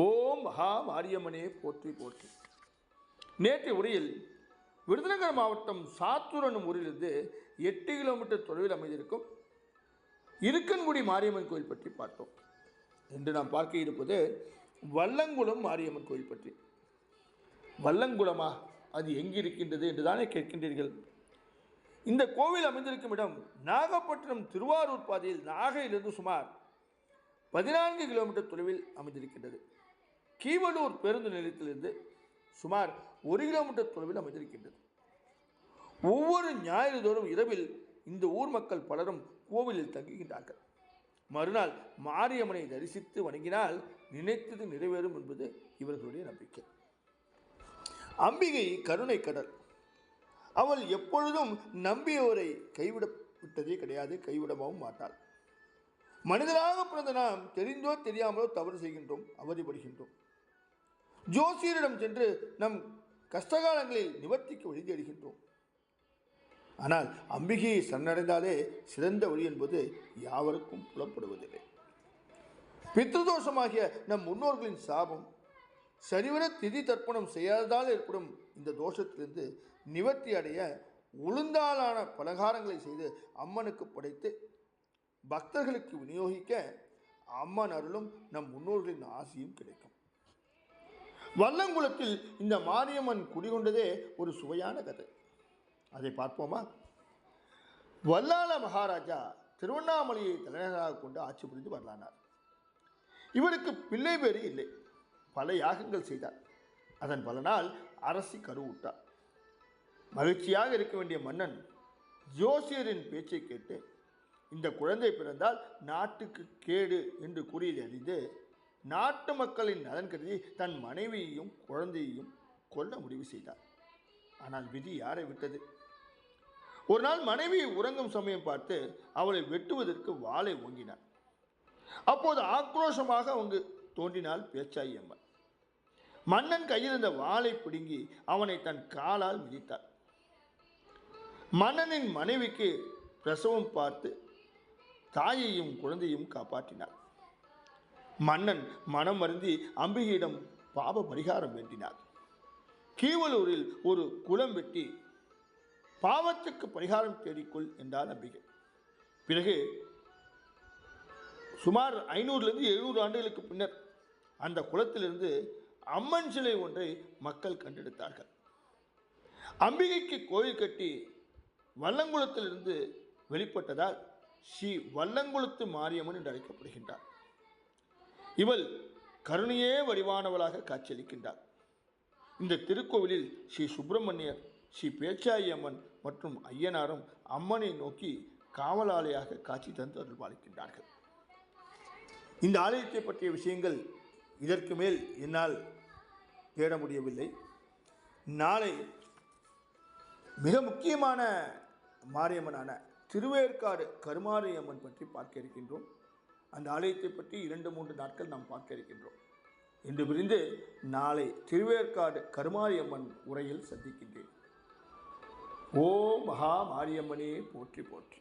ஓம் மகா மாரியம்மனே போற்றி போற்றி. நேற்று உரையில் விருதுநகர் மாவட்டம் சாத்தூர் என்னும் ஊரிலிருந்து எட்டு கிலோமீட்டர் தொலைவில் அமைந்திருக்கும் இருக்கன்குடி மாரியம்மன் கோயில் பற்றி பார்த்தோம். இன்று நாம் பார்க்க இருப்பது வல்லங்குளம் மாரியம்மன் கோயில் பற்றி. வல்லங்குளமா? அது எங்கு இருக்கின்றது என்று தானே கேட்கின்றீர்கள். இந்த கோவில் அமைந்திருக்கும் இடம் நாகப்பட்டினம் திருவாரூர் பாதையில் நாகையிலிருந்து சுமார் பதினான்கு கிலோமீட்டர் தொலைவில் அமைந்திருக்கின்றது. கீவலூர் பேருந்து நிலையத்திலிருந்து சுமார் ஒரு கிலோமீட்டர் தொலைவில் அமைந்திருக்கின்றது. ஒவ்வொரு ஞாயிறு தோறும் இரவில் இந்த ஊர் மக்கள் பலரும் கோவிலில் தங்குகின்றார்கள். மறுநாள் மாரியம்மனை தரிசித்து வணங்கினால் நினைத்தது நிறைவேறும் என்பது இவர்களுடைய நம்பிக்கை. அம்பிகை கருணை கடல். அவள் எப்பொழுதும் நம்பியவரை கைவிட விட்டதே கிடையாது கைவிடவும் மாட்டாள். மனிதராக பிறந்த நாம் தெரிந்தோ தெரியாமலோ தவறு செய்கின்றோம் அவதிப்படுகின்றோம். ஜோசியரிடம் சென்று நம் கஷ்டகாலங்களில் நிவர்த்திக்கு வழி தேடுகின்றோம். ஆனால் அம்பிகையை சரணடைந்தாலே சிறந்த வழி என்பது யாவருக்கும் புலப்படுவதில்லை. பித்ருதோஷமாகிய நம் முன்னோர்களின் சாபம் சரிவர திதி தர்ப்பணம் செய்யாததால் ஏற்படும் இந்த தோஷத்திலிருந்து நிவர்த்தி அடைய உளுந்தாலான பலகாரங்களை செய்து அம்மனுக்கு படைத்து பக்தர்களுக்கு விநியோகிக்க அம்மன் அருளும் நம் முன்னோர்களின் ஆசியும் கிடைக்கும். வல்லங்குளத்தில் இந்த மாரியம்மன் குடிகொண்டதே ஒரு சுவையான கதை. அதை பார்ப்போமா? வல்லாள மகாராஜா திருவண்ணாமலையை தலைநகராக கொண்டு ஆட்சி புரிந்து வரலானார். இவருக்கு பிள்ளை பேறு இல்லை. பல யாகங்கள் செய்தார். அதன் பலனால் அரசி கருவுட்டார். மகிழ்ச்சியாக இருக்க வேண்டிய மன்னன் ஜோசியரின் பேச்சை கேட்டு இந்த குழந்தை பிறந்தால் நாட்டுக்கு கேடு என்று கூறியதை அறிந்து நாட்டு மக்களின் நலன் கருதி தன் மனைவியையும் குழந்தையையும் கொல்ல முடிவு செய்தார். ஆனால் விதி யாரை விட்டது? ஒரு நாள் மனைவியை உறங்கும் சமயம் பார்த்து அவளை வெட்டுவதற்கு வாளை ஓங்கினார். அப்போது ஆக்ரோஷமாக அவங்க தோன்றினாள் பேச்சாயி அம்மன். மன்னன் கையில் இருந்த வாளை பிடுங்கி அவனை தன் காலால் மிதித்தார். மன்னனின் மனைவிக்கு பிரசவம் பார்த்து தாயையும் குழந்தையும் காப்பாற்றினார். மன்னன் மனம் வருந்தி அம்பிகையிடம் பாப பரிகாரம் வேண்டினார். கீவலூரில் ஒரு குளம் வெட்டி பாவத்துக்கு பரிகாரம் தேடிக்கொள் என்றார் அம்பிகை. பிறகு சுமார் ஐநூறுலேருந்து எழுநூறு ஆண்டுகளுக்கு பின்னர் அந்த குளத்திலிருந்து அம்மன் சிலை ஒன்றை மக்கள் கண்டெடுத்தார்கள். அம்பிகைக்கு கோயில் கட்டி வல்லங்குளத்திலிருந்து வெளிப்பட்டதால் ஸ்ரீ வல்லங்குளத்து மாரியம்மன் என்று அழைக்கப்படுகின்றார். இவள் கருணையே வடிவானவளாக காட்சியளிக்கின்றார். இந்த திருக்கோவிலில் ஸ்ரீ சுப்பிரமணியர் ஸ்ரீ பேச்சாயி அம்மன் மற்றும் ஐயனாரும் அம்மனை நோக்கி காவலாளியாக காட்சி தந்து அருள்பாலிக்கின்றார்கள். இந்த ஆலயத்தை பற்றிய விஷயங்கள் இதற்கு மேல் என்னால் தேட முடியவில்லை. நாளை மிக முக்கியமான மாரியம்மனான திருவேற்காடு கருமாரியம்மன் பற்றி பார்க்க இருக்கின்றோம். அந்த ஆலயத்தை பற்றி இரண்டு மூன்று நாட்கள் நாம் பார்க்க இருக்கின்றோம். இன்று பிரிந்து நாளை திருவேற்காடு கருமாரியம்மன் உரையில் சந்திக்கின்றேன். ஓ மகா மாரியம்மனே போற்றி போற்றி.